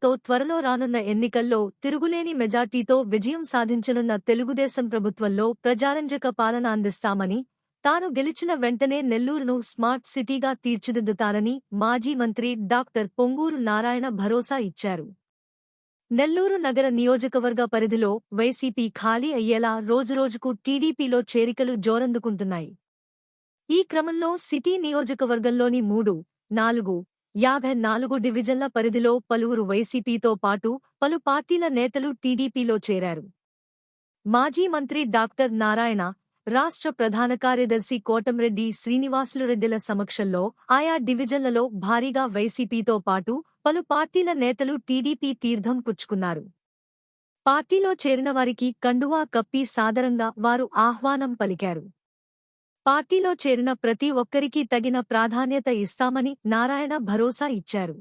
అండతో త్వరలో రానున్న ఎన్నికల్లో తిరుగులేని మెజార్టీతో విజయం సాధించనున్న తెలుగుదేశం ప్రభుత్వంలో ప్రజారంజక పాలన అందిస్తామని తాను గెలిచిన వెంటనే నెల్లూరును స్మార్ట్ సిటీగా తీర్చిదిద్దుతానని మాజీ మంత్రి డాక్టర్ పొంగూరు నారాయణ భరోసా ఇచ్చారు. నెల్లూరు నగర నియోజకవర్గ పరిధిలో వైసీపీ ఖాళీ అయ్యేలా రోజురోజుకు టీడీపీలో చేరికలు జోరందుకుంటున్నాయి. ఈ క్రమంలో సిటీ నియోజకవర్గంలోని మూడు నాలుగు యాభై నాలుగు డివిజన్ల పరిధిలో పలువురు వైసీపీతో పాటు పలు పార్టీల నేతలు టీడీపీలో చేరారు. మాజీ మంత్రి డాక్టర్ నారాయణ రాష్ట్ర ప్రధాన కార్యదర్శి కోటంరెడ్డి శ్రీనివాసులురెడ్డిల సమక్షంలో ఆయా డివిజన్లలో భారీగా వైసీపీతో పాటు పలు పార్టీల నేతలు టీడీపీ తీర్థం పుచ్చుకున్నారు. పార్టీలో చేరిన వారికి కండువా కప్పి సాదరంగా వారు ఆహ్వానం పలికారు. పార్టీలో చేరిన ప్రతి ఒక్కరికీ తగిన ప్రాధాన్యత ఇస్తామని నారాయణ భరోసా ఇచ్చారు.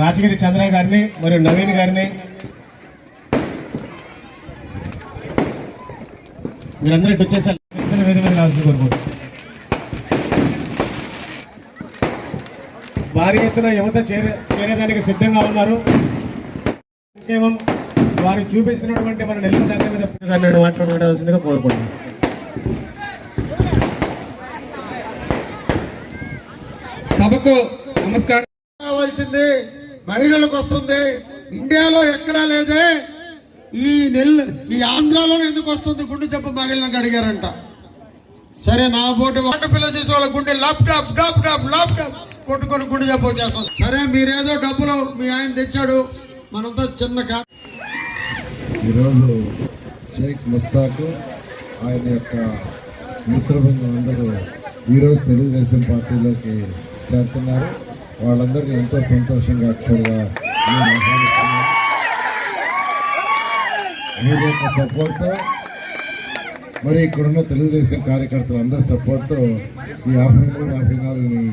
రాజగిరి చంద్రయ్య గారిని మరియు నవీన్ గారిని. మీరందరూ ఇటు వచ్చేసారు. వేదిక మీద రావాల్సింది కోరుకుంటున్నాను. భారీ ఎత్తున యువత చేరే చేరేదానికి సిద్ధంగా ఉన్నారు. వారు చూపిస్తున్నటువంటి మన నెల్లూరు నగరం మీద గారిని మాట్లాడవలసిందిగా కోరుకుంటున్నాను సభకు నమస్కారం. రావాల్సింది. మహిళలకు వస్తుంది. ఇండియాలో ఎక్కడా లేదే. ఈ నెల్ ఈ ఆంధ్రాలో ఎందుకు వస్తుంది? గుండె జబ్బు మహిళలకు అడిగారంట. సరే నా పోటీ వాటి పిల్ల తీసి గుండె ల్యాప్టాప్ డాప్ డాప్ ల్యాప్టాప్ కొట్టుకొని గుండె జబ్బు వచ్చేస్తాం సరే మీరేదో డబ్బులు మీ ఆయన తెచ్చాడు. మనంతా చిన్న కా ఈరోజు షేక్ ముస్తాక్ ఆయన యొక్క మిత్రబృందం అందరూ ఈరోజు తెలుగుదేశం పార్టీలోకి చేరుతున్నారు. వాళ్ళందరికీ ఎంతో సంతోషంగా యాక్చువల్గా నేను మీ యొక్క సపోర్ట్తో మరి ఇక్కడున్న తెలుగుదేశం కార్యకర్తలు అందరి సపోర్ట్తో ఈ యాభై మూడు యాభై నాలుగుని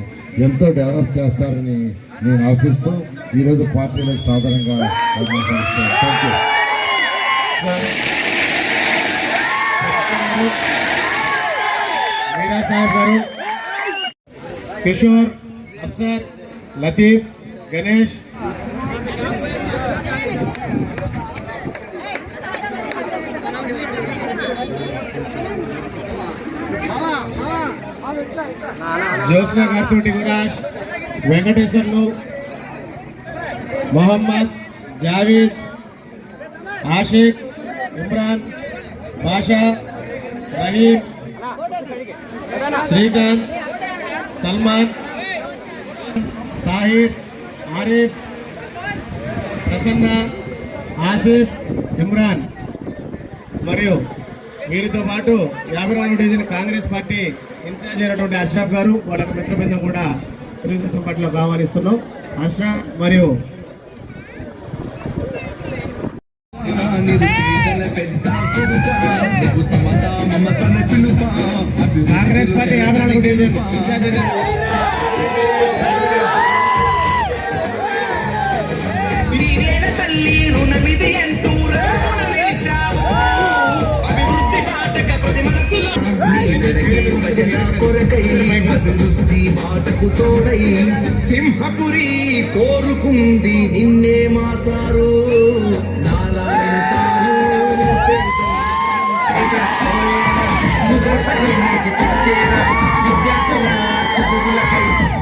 ఎంతో డెవలప్ చేస్తారని నేను ఆశిస్తూ ఈరోజు పార్టీలకు సాధారణంగా ఆహ్వానిస్తున్నాను. థ్యాంక్ యూ మీరా సాహెబ్ గారు కిషోర్ అప్సర్ లతీఫ్ గణేష్. జ్యోత్స్న గారితో కూడా వెంకటేశ్వర్లు మొహమ్మద్ జావీద్ ఆషిక్ ఇమ్రాన్ బాషా రహీం శ్రీకాంత్ సల్మాన్ తాహిర్ ఆరిఫ్ ప్రసన్న ఆసిఫ్ ఇమ్రాన్. మరియు వీరితో పాటు యాభై నాలుగు డివిజన్ కాంగ్రెస్ పార్టీ ఇన్ఛార్జ్ అయినటువంటి అష్రాఫ్ గారు వాళ్ళ మిత్రబృందం కూడా తెలుగుదేశం పట్ల ఆహ్వానిస్తున్నాం. అష్రఫ్ మరియు కాంగ్రెస్ పార్టీ యాభై నాలుగు డివిజన్ ఇన్ఛార్జ్ భజన కొరకై అభివృద్ధి బాటకు తోడై సింహపురి కోరుకుంది నిన్నే మాసారు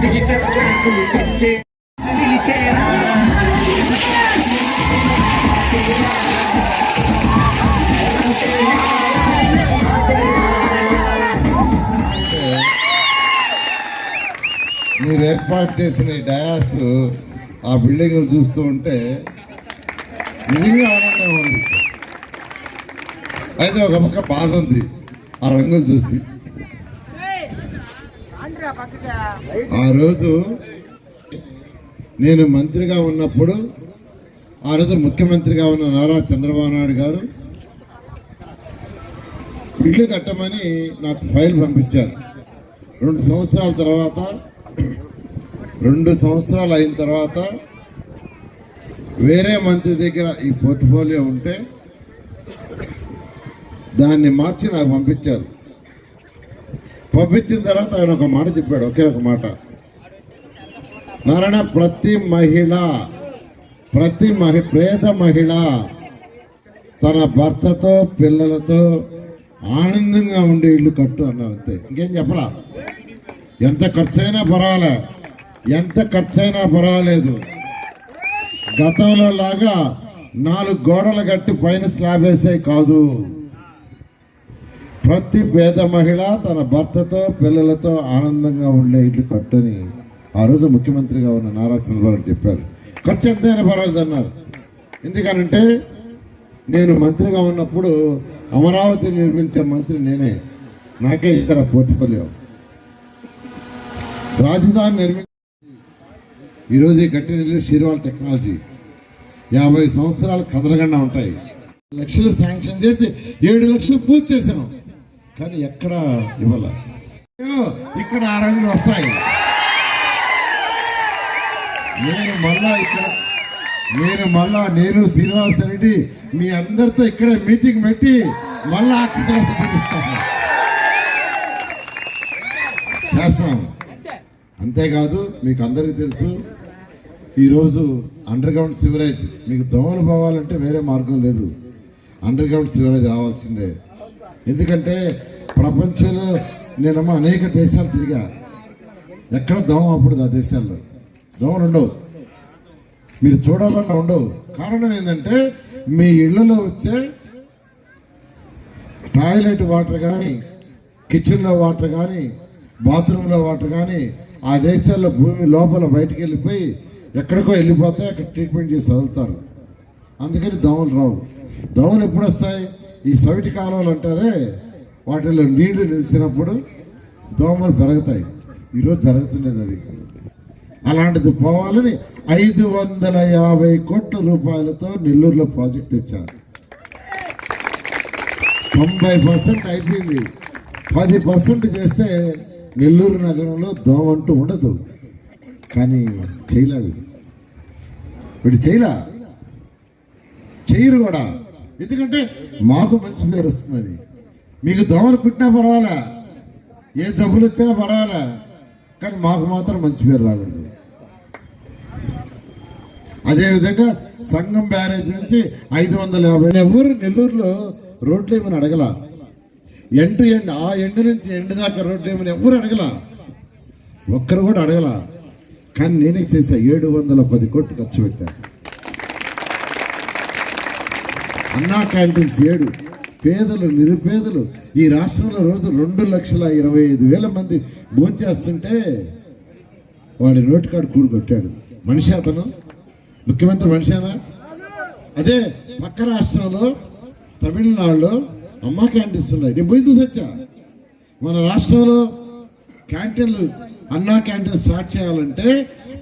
డిజిటల్ క్లాసులు తెచ్చే మీరు ఏర్పాటు చేసిన ఈ డయాస్ ఆ బిల్డింగ్ చూస్తూ ఉంటే నిజంగా ఆనందం ఉంది. అయితే ఒక పక్క బాధ ఉంది. ఆ రంగులు చూసి. ఆ రోజు నేను మంత్రిగా ఉన్నప్పుడు ఆ రోజు ముఖ్యమంత్రిగా ఉన్న నారా చంద్రబాబు నాయుడు గారు ఇల్లు కట్టమని నాకు ఫైల్ పంపించారు. రెండు సంవత్సరాల తర్వాత రెండు సంవత్సరాలు అయిన తర్వాత వేరే మంత్రి దగ్గర ఈ పోర్ట్ఫోలియో ఉంటే దాన్ని మార్చి నాకు పంపించారు. పంపించిన తర్వాత ఆయన ఒక మాట చెప్పాడు ఒకే ఒక మాట. నారాయణ ప్రతి మహిళ ప్రతి మహి పేద మహిళ తన భర్తతో పిల్లలతో ఆనందంగా ఉండే ఇల్లు కట్టు అన్నారు అంతే. ఇంకేం చెప్పరా? ఎంత ఖర్చైనా పర్వాలే. ఎంత ఖర్చైనా పర్వాలేదు. గతంలో లాగా నాలుగు గోడలు కట్టి పైన స్లాబ్ వేసే కాదు. ప్రతి పేద మహిళ తన భర్తతో పిల్లలతో ఆనందంగా ఉండే ఇల్లు కట్టని ఆ రోజు ముఖ్యమంత్రిగా ఉన్న నారా చంద్రబాబు చెప్పారు. ఖర్చు ఎంతైనా పర్వాలేదు అన్నారు. ఎందుకనంటే నేను మంత్రిగా ఉన్నప్పుడు అమరావతి నిర్మించే మంత్రి నేనే. నాకే ఇక్కడ పోర్ట్ఫోలియో. రాజధాని నిర్మించి ఈరోజు ఈ కట్టిన ఇల్లు షీర్వాల్ టెక్నాలజీ. యాభై సంవత్సరాలు కదలగండా ఉంటాయి. లక్షలు శాంక్షన్ చేసి ఏడు లక్షలు పూర్తి చేసాం కానీ ఎక్కడ ఇవ్వాల? ఇక్కడ ఆ రంగులు వస్తాయి. నేను మళ్ళా ఇక్కడ నేను మళ్ళా నేను శ్రీనివాస రెడ్డి మీ అందరితో ఇక్కడే మీటింగ్ పెట్టి మళ్ళా అక్కడ చూపిస్తాను చేస్తాము అంతేకాదు మీకు అందరికీ తెలుసు ఈరోజు అండర్ గ్రౌండ్ సివరేజ్ మీకు దోమలు పోవాలంటే వేరే మార్గం లేదు. అండర్ గ్రౌండ్ సివరేజ్ రావాల్సిందే. ఎందుకంటే ప్రపంచంలో నేనమ్మ అనేక దేశాలు తిరిగా. ఎక్కడ దోమ అప్పుడు ఆ దేశాల్లో. దోమలు ఉండవు. మీరు చూడాలన్నా ఉండవు. కారణం ఏంటంటే మీ ఇళ్ళలో వచ్చే టాయిలెట్ వాటర్ కానీ కిచెన్లో వాటర్ కానీ బాత్రూంలో వాటర్ కానీ ఆ దేశాల్లో భూమి లోపల బయటికి వెళ్ళిపోయి ఎక్కడికో వెళ్ళిపోతే అక్కడ ట్రీట్మెంట్ చేసి వదులుతారు. అందుకని దోమలు రావు. దోమలు ఎప్పుడు వస్తాయి? ఈ సవిటి కాలువలు అంటారే వాటిలో నీళ్ళు నిలిచినప్పుడు దోమలు పెరుగుతాయి. ఈరోజు జరుగుతున్నది అది. అలాంటిది పోవాలని ఐదు వందల యాభై కోట్ల రూపాయలతో నెల్లూరులో ప్రాజెక్ట్ తెచ్చారు. తొంభై పర్సెంట్ అయిపోయింది. పది పర్సెంట్ చేస్తే నెల్లూరు నగరంలో దోమ అంటూ ఉండదు. కానీ చేయలేడు వీడు చేయలా? చేయరు కూడా. ఎందుకంటే మాకు మంచి పేరు వస్తుంది మీకు దోమలు పుట్టినా పర్వాలా? ఏ జబ్బులు వచ్చినా పర్వాలా? కానీ మాకు మాత్రం మంచి పేరు రాకూడదు. అదేవిధంగా సంఘం బ్యారేజ్ నుంచి ఐదు వందల యాభై ఎవరు నెల్లూరులో రోడ్లు ఏమైనా అడగల? ఎండ్ టు ఎండ్ ఆ ఎండ్ నుంచి ఎండ్ దాకా రోడ్డు ఏమని ఎవరు అడగల? ఒక్కరు కూడా అడగల. కానీ నేనే చేసా ఏడు వందల పది కోట్లు ఖర్చు పెట్టా. అన్నా క్యాంటీన్స్ ఏడు. పేదలు నిరుపేదలు ఈ రాష్ట్రంలో రోజు రెండు లక్షల ఇరవై ఐదు వేల మంది భోంచేస్తుంటే వాడి నోటి కాడు కూడు కొట్టాడు. మనిషి అతను? ముఖ్యమంత్రి మనిషేనా? అదే పక్క రాష్ట్రంలో తమిళనాడులో అమ్మ క్యాంటీన్స్ ఉన్నాయి నేను పోయి చూసొచ్చా మన రాష్ట్రంలో క్యాంటీన్లు అన్నా క్యాంటీన్ స్టార్ట్ చేయాలంటే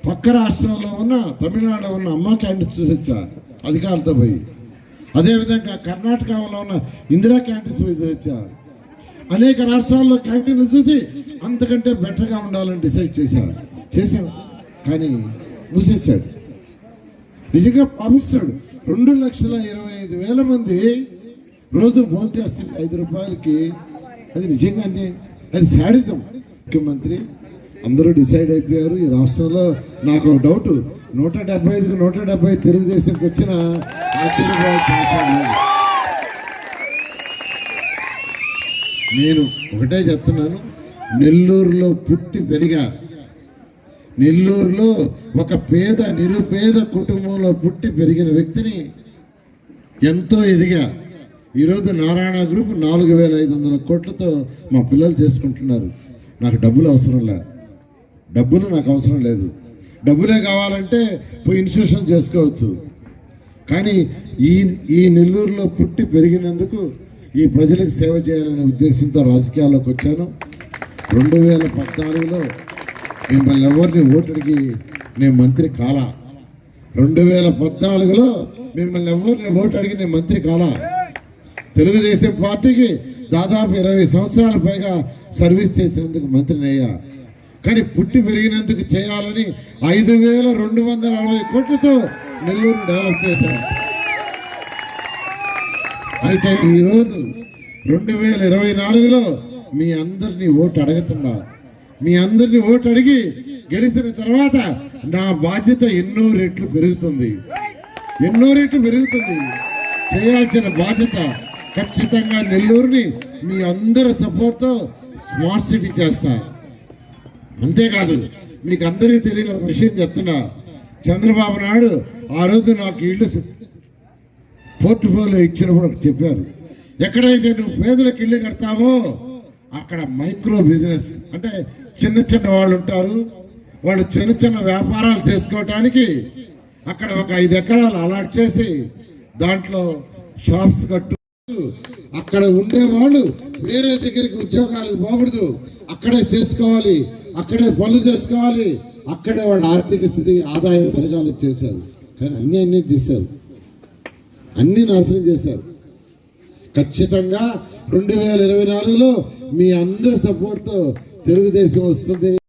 పక్క రాష్ట్రంలో ఉన్న తమిళనాడులో ఉన్న అమ్మ క్యాంటీన్ చూసొచ్చా అధికారులతో పోయి. అదేవిధంగా కర్ణాటకలో ఉన్న ఇందిరా క్యాంటీన్స్ పోయి చూసొచ్చా అనేక రాష్ట్రాల్లో క్యాంటీన్లు చూసి అంతకంటే బెటర్గా ఉండాలని డిసైడ్ చేశారు చేశాను కానీ మూసేశాడు. నిజంగా పంపిస్తాడు. రెండు లక్షల ఇరవై ఐదు వేల మంది రోజు ఫోన్ చేస్తుంది ఐదు రూపాయలకి అది నిజంగానే అది శాడిజం. ముఖ్యమంత్రి అందరూ డిసైడ్ అయిపోయారు. ఈ రాష్ట్రంలో నాకు డౌట్. నూట డెబ్బై ఐదుకి నూట డెబ్బై తెలుగుదేశంకి వచ్చిన నేను ఒకటే చెప్తున్నాను. నెల్లూరులో పుట్టి పెరిగా నెల్లూరులో ఒక పేద నిరుపేద కుటుంబంలో పుట్టి పెరిగిన వ్యక్తిని ఎంతో ఎదిగా ఈరోజు నారాయణ గ్రూప్ నాలుగు వేల ఐదు వందల కోట్లతో మా పిల్లలు చేసుకుంటున్నారు. నాకు డబ్బులు అవసరం లేదు. డబ్బులు నాకు అవసరం లేదు. డబ్బులే కావాలంటే పోయి ఇన్స్టిట్యూషన్ చేసుకోవచ్చు. కానీ ఈ ఈ నెల్లూరులో పుట్టి పెరిగినందుకు ఈ ప్రజలకు సేవ చేయాలనే ఉద్దేశంతో రాజకీయాల్లోకి వచ్చాను. రెండు వేల పద్నాలుగులో మిమ్మల్ని ఎవరిని ఓటుడికి నేను మంత్రి కాలా? రెండు వేల పద్నాలుగులో మిమ్మల్ని ఎవరిని ఓటు అడిగి నేను మంత్రి కాలా? తెలుగుదేశం పార్టీకి దాదాపు ఇరవై సంవత్సరాల పైగా సర్వీస్ చేసినందుకు మంత్రిని అయ్యా. కానీ పుట్టి పెరిగినందుకు చేయాలని ఐదు వేల రెండు వందల అరవై కోట్లతో నెల్లూరు డెవలప్ చేశారు. అయితే ఈరోజు రెండు వేల ఇరవై నాలుగులో మీ అందరినీ ఓటు అడుగుతున్నా. మీ అందరినీ ఓటు అడిగి గెలిచిన తర్వాత నా బాధ్యత ఎన్నో రెట్లు పెరుగుతుంది. ఎన్నో రెట్లు పెరుగుతుంది. చేయాల్సిన బాధ్యత ఖచ్చితంగా నెల్లూరుని మీ అందరి సపోర్ట్తో స్మార్ట్ సిటీ చేస్తా. అంతేకాదు మీకు అందరికీ తెలియని ఒక విషయం చెప్తున్నా. చంద్రబాబు నాయుడు ఆ రోజు నాకు ఇల్లు పోర్ట్ఫోలియో ఇచ్చినప్పుడు చెప్పారు. ఎక్కడైతే నువ్వు పేదలకు ఇల్లు కడతావో అక్కడ మైక్రో బిజినెస్. అంటే చిన్న చిన్న వాళ్ళు ఉంటారు వాళ్ళు చిన్న చిన్న వ్యాపారాలు చేసుకోవటానికి అక్కడ ఒక ఐదు ఎకరాలు అలాట్ చేసి దాంట్లో షాప్స్ కట్టు అక్కడ ఉండే వాళ్ళు వేరే దగ్గరికి ఉద్యోగాలకు పోకూడదు. అక్కడే చేసుకోవాలి అక్కడే పనులు చేసుకోవాలి. అక్కడే వాళ్ళ ఆర్థిక స్థితి ఆదాయం పెరగాలి చేశారు. కానీ అన్ని అన్ని చేశారు. అన్ని నాశనం చేశారు. ఖచ్చితంగా రెండు వేల ఇరవై నాలుగులో మీ అందరి సపోర్ట్తో తెలుగుదేశం వస్తుంది.